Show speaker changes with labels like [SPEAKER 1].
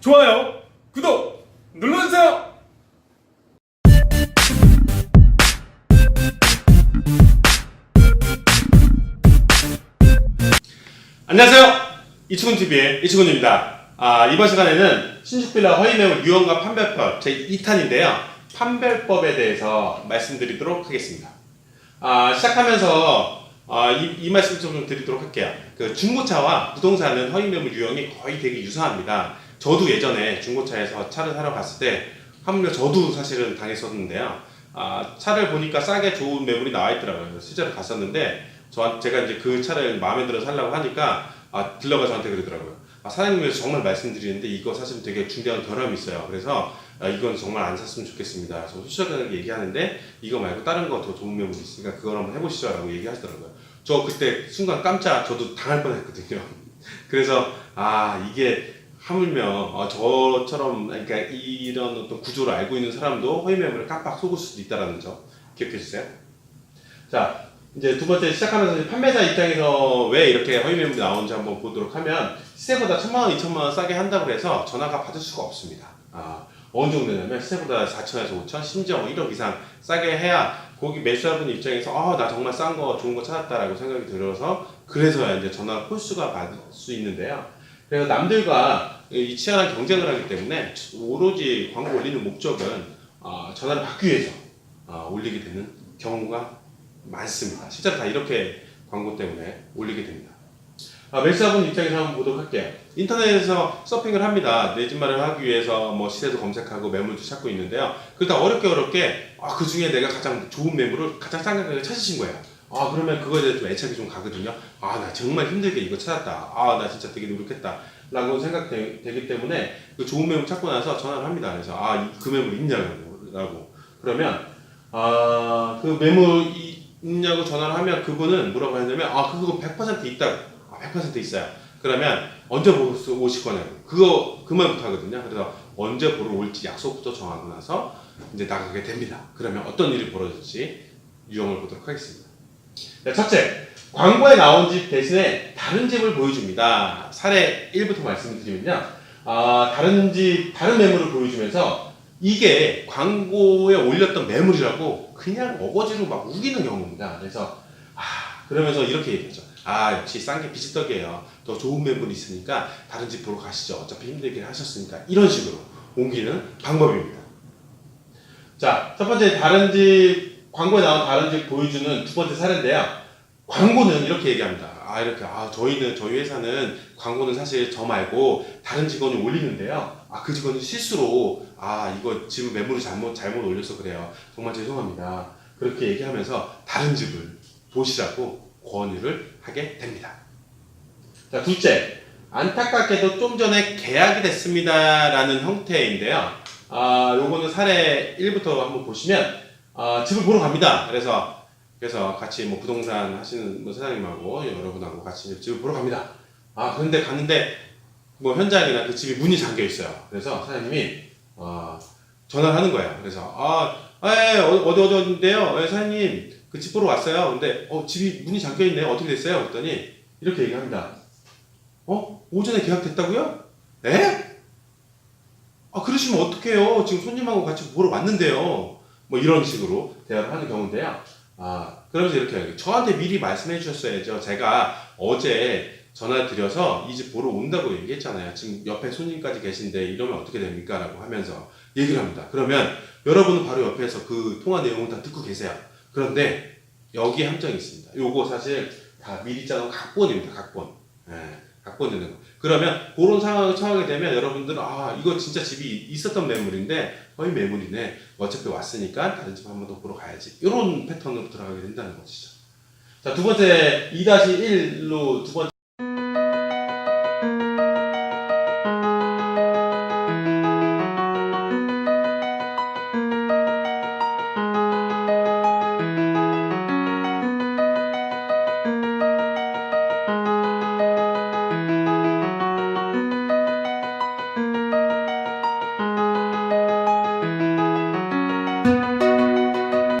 [SPEAKER 1] 좋아요, 구독 눌러주세요. 안녕하세요. 이치군 TV의 이치군입니다. 아, 이번 시간에는 신축빌라 허위매물 유언과 판별법 제 2탄인데요. 판별법에 대해서 말씀드리도록 하겠습니다. 아, 시작하면서 아, 이, 이 말씀 좀 드리도록 할게요. 그 중고차와 부동산은 허위매물 유형이 거의 되게 유사합니다. 저도 예전에 중고차에서 차를 사러 갔을 때 하물며 저도 사실은 당했었는데요. 아, 차를 보니까 싸게 좋은 매물이 나와 있더라고요. 그래서 실제로 갔었는데 저 제가 이제 그 차를 마음에 들어 살려고 하니까 아, 딜러가 저한테 그러더라고요. 아, 사장님께서 정말 말씀드리는데 이거 사실 되게 중대한 결함이 있어요. 그래서 아, 이건 정말 안 샀으면 좋겠습니다. 저 솔직하게 얘기하는데 이거 말고 다른 거 더 좋은 매물이 있으니까 그걸 한번 해보시죠라고 얘기하시더라고요. 저 그때 순간 깜짝 저도 당할 뻔했거든요. 그래서 아 이게 하물며 어, 저처럼 그러니까 이런 어떤 구조를 알고 있는 사람도 허위 매물에 깜빡 속을 수도 있다라는 점 기억해 주세요. 자 이제 두 번째 시작하면서 판매자 입장에서 왜 이렇게 허위 매물이 나오는지 한번 보도록 하면 시세보다 천만 원, 이천만 원 싸게 한다고 해서 전화가 받을 수가 없습니다. 아, 어느 정도냐면 시세보다 4천에서 5천, 심지어 뭐 1억 이상 싸게 해야 거기 매수하는 입장에서 아, 나 정말 싼 거, 좋은 거 찾았다라고 생각이 들어서 그래서야 이제 전화 콜수가 받을 수 있는데요. 그래서 남들과 이 치열한 경쟁을 하기 때문에 오로지 광고 올리는 목적은 아, 전화를 받기 위해서 아, 올리게 되는 경우가 많습니다. 실제로 다 이렇게 광고 때문에 올리게 됩니다. 아, 매수자분 입장에서 한번 보도록 할게요. 인터넷에서 서핑을 합니다. 내 집 마련 하기 위해서 뭐 시세도 검색하고 매물도 찾고 있는데요. 그러다 어렵게 어렵게 아, 그 중에 내가 가장 좋은 매물을 가장 싼 가격에 찾으신 거예요. 아 그러면 그거에 대해서 좀 애착이 좀 가거든요. 아 나 정말 힘들게 이거 찾았다. 아 나 진짜 되게 노력했다. 라고 생각되기 때문에 그 좋은 매물 찾고 나서 전화를 합니다. 그래서 아 그 매물 있냐고 그러면 아 그 매물이 있냐고 전화를 하면 그분은 뭐라고 하냐면 아 그거 100% 있다고 아, 100% 있어요. 그러면 언제 보러 오실 거냐고 그거 그만부터 하거든요. 그래서 언제 보러 올지 약속부터 정하고 나서 이제 나가게 됩니다. 그러면 어떤 일이 벌어질지 유형을 보도록 하겠습니다. 네, 첫째, 광고에 나온 집 대신에 다른 집을 보여줍니다. 사례 1부터 말씀드리면요. 아, 다른 집, 다른 매물을 보여주면서 이게 광고에 올렸던 매물이라고 그냥 어거지로 막 우기는 경우입니다. 그래서, 아, 그러면서 이렇게 얘기하죠. 아, 역시 싼 게 비지떡이에요. 더 좋은 매물이 있으니까 다른 집 보러 가시죠. 어차피 힘들게 하셨으니까. 이런 식으로 옮기는 방법입니다. 자, 첫 번째 다른 집 광고에 나온 다른 집 보여주는 두 번째 사례인데요. 광고는 이렇게 얘기합니다. 아 이렇게 아 저희는 저희 회사는 광고는 사실 저 말고 다른 직원이 올리는데요. 아 그 직원이 실수로 아 이거 집 매물을 잘못 잘못 올려서 그래요. 정말 죄송합니다. 그렇게 얘기하면서 다른 집을 보시라고 권유를 하게 됩니다. 자 둘째 안타깝게도 좀 전에 계약이 됐습니다라는 형태인데요. 아 요거는 사례 1부터 한번 보시면 아, 집을 보러 갑니다. 그래서 그래서 같이 뭐 부동산 하시는 뭐 사장님하고 여러분하고 같이 집을 보러 갑니다. 아 그런데 갔는데 뭐 현장이나 그 집이 문이 잠겨 있어요. 그래서 사장님이 어, 전화를 하는 거예요. 그래서 아, 아 예, 어, 어디 어디 어딘데요? 예, 사장님 그 집 보러 왔어요. 근데 어 집이 문이 잠겨 있네요. 어떻게 됐어요? 그랬더니 이렇게 얘기합니다. 어 오전에 계약됐다고요? 에? 아 그러시면 어떡해요? 지금 손님하고 같이 보러 왔는데요. 뭐 이런 식으로 대화를 하는 경우인데요. 아, 그러면서 이렇게. 저한테 미리 말씀해 주셨어야죠. 제가 어제 전화 드려서 이 집 보러 온다고 얘기했잖아요. 지금 옆에 손님까지 계신데 이러면 어떻게 됩니까? 라고 하면서 얘기를 합니다. 그러면 여러분은 바로 옆에서 그 통화 내용을 다 듣고 계세요. 그런데 여기 함정이 있습니다. 요거 사실 다 미리 짜놓은 각본입니다. 각본. 예, 각본 되는 거. 그러면 그런 상황을 처하게 되면 여러분들은 아 이거 진짜 집이 있었던 매물인데 거의 매물이네. 어차피 왔으니까 다른 집 한 번 더 보러 가야지. 이런 패턴으로 들어가게 된다는 것이죠. 자 두 번째 2-1로 두 번째